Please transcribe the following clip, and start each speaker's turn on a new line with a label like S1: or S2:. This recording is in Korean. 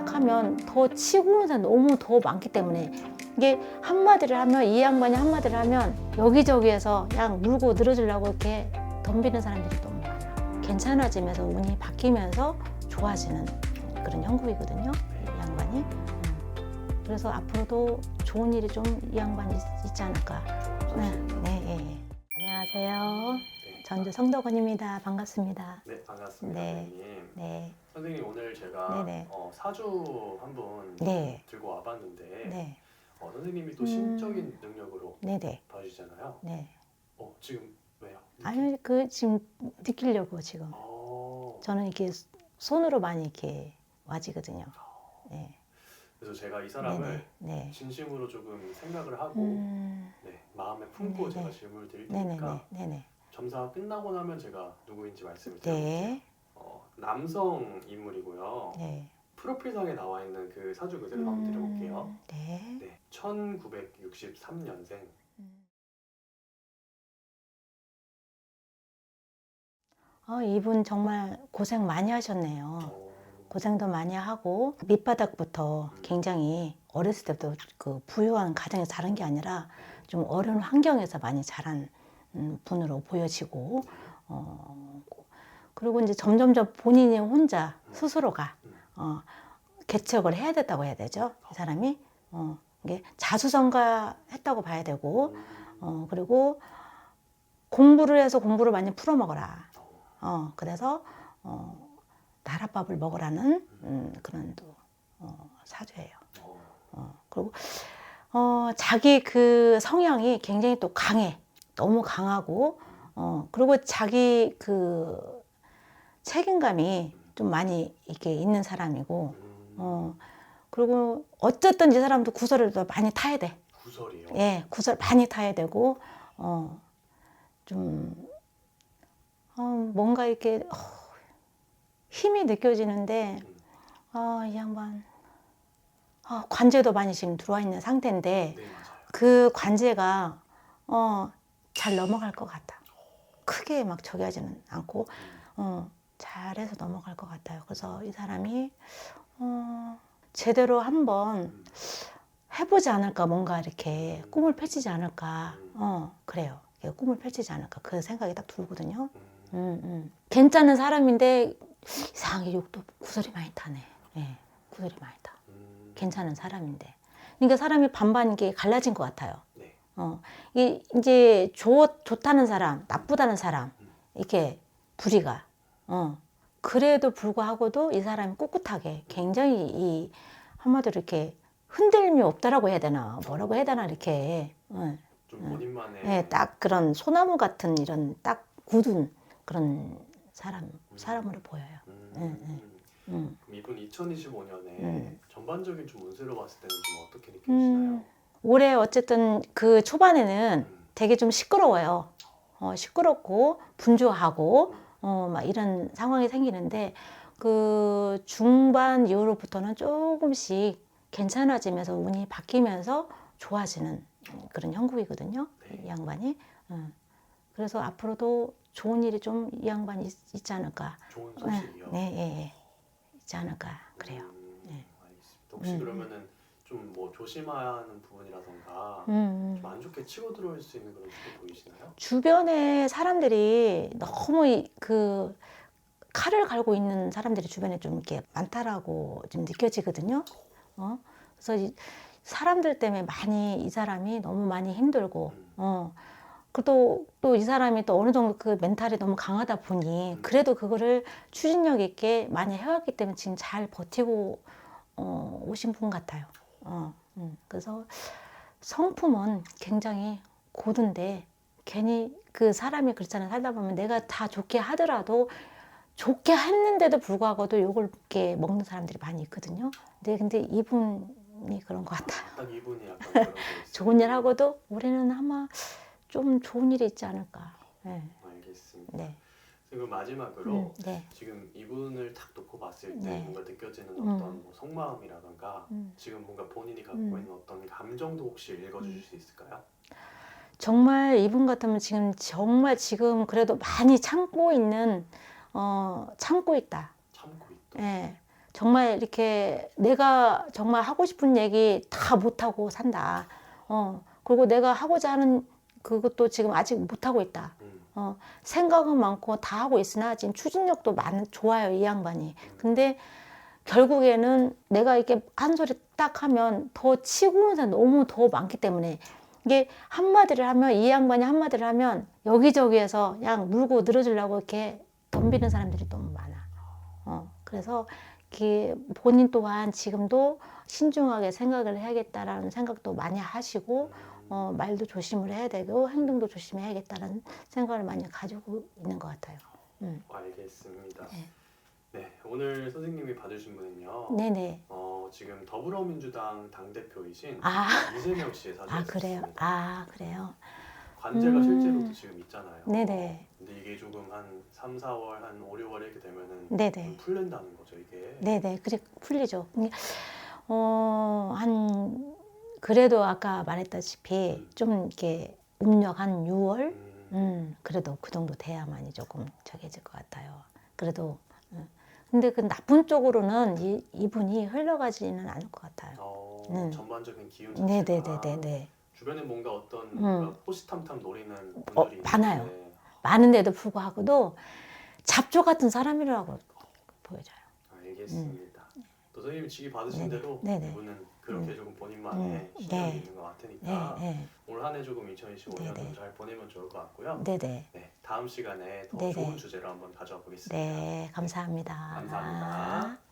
S1: 시작하면 더 치고 오는 사람 너무 더 많기 때문에 이게 한마디를 하면 이 양반이 한마디를 하면 여기저기에서 그냥 물고 늘어지려고 이렇게 덤비는 사람들이 너무 많아. 괜찮아지면서 운이 바뀌면서 좋아지는 그런 형국이거든요. 이 양반이. 음. 그래서 앞으로도 좋은 일이 좀 이 양반이 있- 있지 않을까. 네, 네, 예, 예. 안녕하세요.
S2: 네.
S1: 전주 성덕원입니다. 반갑습니다.
S2: 네, 반갑습니다,
S1: 네.
S2: 선생님.
S1: 네,
S2: 선생님 오늘 제가
S1: 네네.
S2: 어, 사주 한 분
S1: 네.
S2: 들고 와봤는데
S1: 네,
S2: 어, 선생님이 또
S1: 음.
S2: 신적인 능력으로
S1: 네, 네,
S2: 봐주잖아요.
S1: 네.
S2: 어, 지금 왜요?
S1: 아니 그 지금 느끼려고 지금
S2: 어,
S1: 저는 이렇게 손으로 많이 이렇게 와지거든요. 네,
S2: 그래서 제가 이
S1: 네,
S2: 사람을
S1: 네, 네.
S2: 진심으로 조금 생각을 하고
S1: 음,
S2: 네, 마음에 품고
S1: 네네.
S2: 제가 질문을 드릴
S1: 네, 네,
S2: 테니까
S1: 네, 네, 네.
S2: 점사 끝나고 나면 제가 누구인지 말씀을 드릴게요.
S1: 네,
S2: 어, 남성 인물이고요.
S1: 네.
S2: 프로필상에 나와 있는 그 사주 그대로 한번 드려볼게요.
S1: 음, 네.
S2: 네, 1963년생.
S1: 음. 어, 이분 정말 고생 많이 하셨네요.
S2: 어,
S1: 고생도 많이 하고 밑바닥부터 굉장히 어렸을 때부터 그 부유한 가정에서 자란 게 아니라 좀 어려운 환경에서 많이 자란 음, 분으로 보여지고 어, 그리고 이제 점점점 본인이 혼자 스스로가 어, 개척을 해야 됐다고 해야 되죠. 이 사람이 어, 이게 자수성가했다고 봐야 되고
S2: 음,
S1: 어, 그리고 공부를 해서 공부를 많이 풀어먹어라. 어, 그래서 어, 나랏밥을 먹으라는 음, 그런 또 어, 사주예요.
S2: 어,
S1: 어, 그리고 어, 자기 그 성향이 굉장히 또 강해. 너무 강하고 어, 그리고 자기 그 책임감이 좀 많이 이렇게 있는 사람이고
S2: 음,
S1: 어, 그리고 어쨌든 이 사람도 구설을 또 많이 타야 돼.
S2: 구설이요.
S1: 예, 구설 많이 타야 되고, 어, 좀, 어, 뭔가 이렇게, 어, 힘이 느껴지는데, 아, 이 양반, 아, 관제도 많이 지금 들어와 있는 상태인데,
S2: 네.
S1: 그 관제가, 어, 잘 넘어갈 것 같다. 크게 막 저기 하지는 않고, 어, 잘해서 넘어갈 것 같아요. 그래서 이 사람이, 어, 제대로 한번
S2: 음,
S1: 해보지 않을까 뭔가 이렇게 꿈을 펼치지 않을까 어 그래요 예, 꿈을 펼치지 않을까 그 생각이 딱 들거든요
S2: 음,
S1: 음, 음. 괜찮은 사람인데 이상하게 욕도 구설이 많이 타네 예 구설이 많이 타
S2: 음,
S1: 괜찮은 사람인데 그러니까 사람이 반반 이게 갈라진 것 같아요
S2: 네.
S1: 어 이게 이제 좋 좋다는 사람 나쁘다는 사람 이렇게 부리가 어 그래도 불구하고도 이 사람이 꿋꿋하게 굉장히 이 한마디로 이렇게 흔들림이 없다라고 해야 되나 뭐라고 해야 되나 이렇게 어,
S2: 좀 본인만의
S1: 예, 딱 그런 소나무 같은 이런 딱 굳은 그런 사람 사람으로 보여요.
S2: 음,
S1: 네, 네. 음.
S2: 그럼 이분 2025년에
S1: 음.
S2: 전반적인 좀 운세로 봤을 때는 좀 어떻게 느껴지나요?
S1: 음, 올해 어쨌든 그 초반에는
S2: 음,
S1: 되게 좀 시끄러워요. 어, 시끄럽고 분주하고 어, 막 이런 상황이 생기는데 그 중반 이후로부터는 조금씩 괜찮아지면서 운이 바뀌면서 좋아지는 그런 형국이거든요.
S2: 네.
S1: 이 양반이. 음. 그래서 앞으로도 좋은 일이 좀 이 양반이 있, 있지 않을까.
S2: 좋은
S1: 네,
S2: 소식이요.
S1: 네, 예, 예. 있지 않을까. 그래요.
S2: 음,
S1: 네.
S2: 알겠습니다. 혹시
S1: 음.
S2: 그러면은 좀 뭐 조심해야 하는 부분이라던가
S1: 음,
S2: 좀 안 좋게 치고 들어올 수 있는 그런 식도 보이시나요?
S1: 주변에 사람들이 너무 이- 그 칼을 갈고 있는 사람들이 주변에 좀 이렇게 많다라고 좀 느껴지거든요. 어? 그래서 이 사람들 때문에 많이 이 사람이 너무 많이 힘들고,
S2: 음.
S1: 어. 그또 또 이 사람이 또 어느 정도 그 멘탈이 너무 강하다 보니
S2: 음.
S1: 그래도 그거를 추진력 있게 많이 해왔기 때문에 지금 잘 버티고 어, 오신 분 같아요. 어, 음. 그래서 성품은 굉장히 고든데 괜히 그 사람이 그렇잖아요. 살다 보면 내가 다 좋게 하더라도 좋게 했는데도 불구하고도 욕을 이렇게 먹는 사람들이 많이 있거든요. 근데 근데 이분이 그런 것 같아요.
S2: 딱 이분이 약간 그런 게 있어요.
S1: 좋은 일 하고도 올해는 아마 좀 좋은 일이 있지 않을까. 네,
S2: 알겠습니다.
S1: 네,
S2: 그리고 마지막으로
S1: 음, 네.
S2: 지금 이분을 딱 놓고 봤을 때
S1: 네.
S2: 뭔가 느껴지는
S1: 음.
S2: 어떤 뭐 속마음이라던가
S1: 음.
S2: 지금 뭔가 본인이 갖고
S1: 음.
S2: 있는 어떤 감정도 혹시 읽어주실 수 있을까요?
S1: 정말 이분 같으면 지금 정말 지금 그래도 많이 참고 있는 어 참고 있다.
S2: 참고 있다.
S1: 예. 정말 이렇게 내가 정말 하고 싶은 얘기 다 못하고 산다. 어, 그리고 내가 하고자 하는 그것도 지금 아직 못하고 있다.
S2: 음.
S1: 어, 생각은 많고 다 하고 있으나 지금 추진력도 많, 좋아요, 이 양반이. 근데 결국에는 내가 이렇게 한 소리 딱 하면 더 치고 오는 사람 너무 더 많기 때문에 이게 한마디를 하면 이 양반이 한마디를 하면 여기저기에서 그냥 물고 늘어지려고 이렇게 덤비는 사람들이 너무 많아. 어, 그래서 본인 또한 지금도 신중하게 생각을 해야겠다라는 생각도 많이 하시고 어, 말도 조심을 해야 되고 행동도 조심해야겠다는 생각을 많이 가지고 있는 것 같아요. 음.
S2: 알겠습니다.
S1: 네.
S2: 네, 오늘 선생님이 받으신 분은요.
S1: 네네.
S2: 어, 지금 더불어민주당 당 대표이신
S1: 아,
S2: 이재명 씨의 사진이
S1: 아 그래요. 아 그래요.
S2: 관제가
S1: 음.
S2: 실제로도 지금 있잖아요.
S1: 네네.
S2: 근데 이게 조금 한 3, 4월, 한 5, 6월 이렇게 되면은
S1: 네네.
S2: 좀 풀린다는 거죠, 이게.
S1: 네네. 그래 풀리죠. 이게, 어, 한 그래도 아까 말했다시피 좀 이렇게 음력 한 6월
S2: 음,
S1: 음, 그래도 그 정도 돼야만이 조금 적해질 것 같아요. 그래도, 음. 근데 그 나쁜 쪽으로는 이, 이분이 흘러가지는 않을 것 같아요.
S2: 어,
S1: 네.
S2: 전반적인 기운 자체가
S1: 네네네네네.
S2: 주변에 뭔가 어떤
S1: 음.
S2: 뭔가 호시탐탐 노리는
S1: 어,
S2: 분들이
S1: 많아요.
S2: 있는데
S1: 많은데도 불구하고도 잡초 같은 사람이라고 보여져요.
S2: 알겠습니다. 또 선생님이 지기 받으신
S1: 음. 네네.
S2: 대로
S1: 네네.
S2: 이분은 그렇게
S1: 음.
S2: 조금 본인만의
S1: 음.
S2: 신념이
S1: 네.
S2: 있는 것 같으니까
S1: 네, 네,
S2: 올 한 해 조금 2025년
S1: 네네.
S2: 좀잘 보내면 좋을 것 같고요.
S1: 네 네.
S2: 네, 다음 시간에 더
S1: 네 네.
S2: 좋은 주제로 한번 가져와 보겠습니다.
S1: 네, 감사합니다.
S2: 감사합니다.